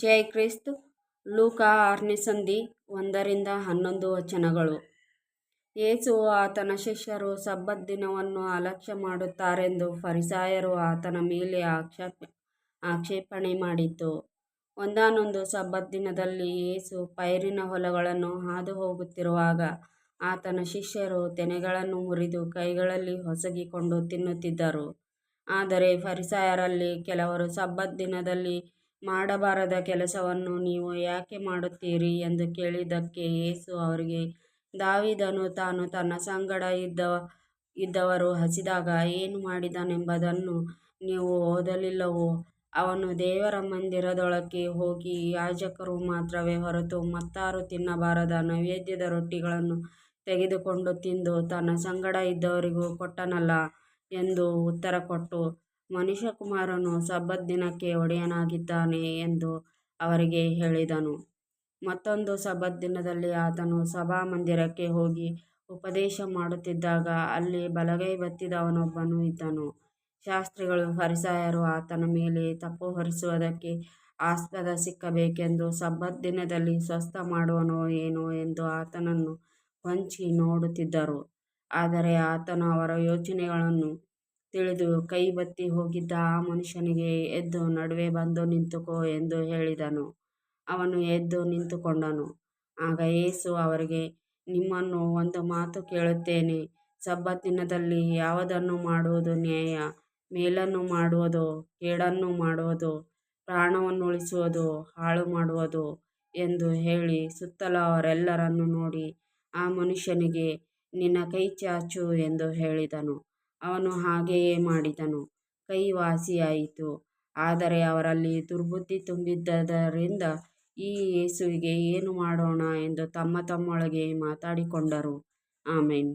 ಜೈ Christ. ಲೂಕ ಆರನೇ ಸಂಧಿ ಒಂದರಿಂದ ಹನ್ನೊಂದು ವಚನಗಳು. ಏಸು ಆತನ ಶಿಷ್ಯರು ಸಬ್ಬತ್ ದಿನವನ್ನು ಅಲಕ್ಷ್ಯ ಮಾಡುತ್ತಾರೆಂದು ಫರಿಸಾಯರು ಆತನ ಮೇಲೆ ಆಕ್ಷೇಪ, ಆಕ್ಷೇಪಣೆ ಮಾಡಿತು. ಒಂದಾನೊಂದು ಸಬ್ಬತ್ ದಿನದಲ್ಲಿ ಯೇಸು ಪೈರಿನ ಹೊಲಗಳನ್ನು ಹಾದು ಹೋಗುತ್ತಿರುವಾಗ ಆತನ ಶಿಷ್ಯರು ತೆನೆಗಳನ್ನು ಮುರಿದು ಕೈಗಳಲ್ಲಿ ಹೊಸಗಿಕೊಂಡು ತಿನ್ನುತ್ತಿದ್ದರು. ಆದರೆ ಫರಿಸಾಯರಲ್ಲಿ ಕೆಲವರು ಸಬ್ಬತ್ ದಿನದಲ್ಲಿ ಮಾಡಬಾರದ ಕೆಲಸವನ್ನು ನೀವು ಯಾಕೆ ಮಾಡುತ್ತೀರಿ? ಎಂದು ಕೇಳಿದ್ದಕ್ಕೆ ಯೇಸು ಅವರಿಗೆ, ದಾವಿದನು ತಾನು ತನ್ನ ಸಂಗಡ ಇದ್ದ, ಇದ್ದವರು ಹಸಿದಾಗ ಏನು ಮಾಡಿದನೆಂಬುದನ್ನು ನೀವು ಓದಲಿಲ್ಲವೋ? ಅವನು ದೇವರ ಮಂದಿರದೊಳಕ್ಕೆ ಹೋಗಿ ಯಾಜಕರು ಮಾತ್ರವೇ ಹೊರತು ಮತ್ತಾರು ತಿನ್ನಬಾರದ ನೈವೇದ್ಯದ ರೊಟ್ಟಿಗಳನ್ನು ತೆಗೆದುಕೊಂಡು ತಿಂದು ತನ್ನ ಸಂಗಡ ಇದ್ದವರಿಗೂ ಕೊಟ್ಟನಲ್ಲ? ಎಂದು ಉತ್ತರಕೊಟ್ಟು ಮನುಷ್ಯಕುಮಾರನು ಸಬ್ಬತ್ ದಿನಕ್ಕೆ ಒಡೆಯನಾಗಿದ್ದಾನೆ ಎಂದು ಅವರಿಗೆ ಹೇಳಿದನು. ಮತ್ತೊಂದು ಸಬ್ಬತ್ ದಿನದಲ್ಲಿ ಆತನು ಸಭಾಮಂದಿರಕ್ಕೆ ಹೋಗಿ ಉಪದೇಶ ಮಾಡುತ್ತಿದ್ದಾಗ ಅಲ್ಲಿ ಬಲಗೈ ಬತ್ತಿದವನೊಬ್ಬನು ಇದ್ದನು. ಶಾಸ್ತ್ರಿಗಳು ಹರಿಸಾಯರು ಆತನ ಮೇಲೆ ತಪ್ಪು ಹೊರಿಸುವುದಕ್ಕೆ ಆಸ್ಪದ ಸಿಕ್ಕಬೇಕೆಂದು ಸಬ್ಬತ್ ದಿನದಲ್ಲಿ ಸ್ವಸ್ಥ ಮಾಡುವನೋ ಏನೋ ಎಂದು ಆತನನ್ನು ಹೊಂಚಿ ನೋಡುತ್ತಿದ್ದರು. ಆದರೆ ಆತನು ಅವರ ಯೋಚನೆಗಳನ್ನು ತಿಳಿದು ಕೈ ಬತ್ತಿ ಹೋಗಿದ್ದ ಆ ಮನುಷ್ಯನಿಗೆ ಎದ್ದು ನಡುವೆ ಬಂದು ನಿಂತುಕೋ ಎಂದು ಹೇಳಿದನು. ಅವನು ಎದ್ದು ನಿಂತುಕೊಂಡನು. ಆಗ ಯೇಸು ಅವರಿಗೆ, ನಿಮ್ಮನ್ನು ಒಂದು ಮಾತು ಕೇಳುತ್ತೇನೆ, ಸಬ್ಬತ್ ದಿನದಲ್ಲಿ ಯಾವುದನ್ನು ಮಾಡುವುದು ನ್ಯಾಯ, ಮೇಲನ್ನು ಮಾಡುವುದು ಕೇಡನ್ನು ಮಾಡುವುದು ಪ್ರಾಣವನ್ನು ಉಳಿಸುವುದು ಹಾಳು ಮಾಡುವುದು ಎಂದು ಹೇಳಿ ಸುತ್ತಲವರೆಲ್ಲರನ್ನು ನೋಡಿ ಆ ಮನುಷ್ಯನಿಗೆ, ನಿನ್ನ ಕೈ ಚಾಚು ಎಂದು ಹೇಳಿದನು. ಅವನು ಹಾಗೆಯೇ ಮಾಡಿದನು. ಕೈ ವಾಸಿಯಾಯಿತು. ಆದರೆ ಅವರಲ್ಲಿ ದುರ್ಬುದ್ಧಿ ತುಂಬಿದ್ದರಿಂದ ಈ ಯೇಸುವಿಗೆ ಏನು ಮಾಡೋಣ ಎಂದು ತಮ್ಮ ತಮ್ಮೊಳಗೆ ಮಾತಾಡಿಕೊಂಡರು. ಆಮೆನ್.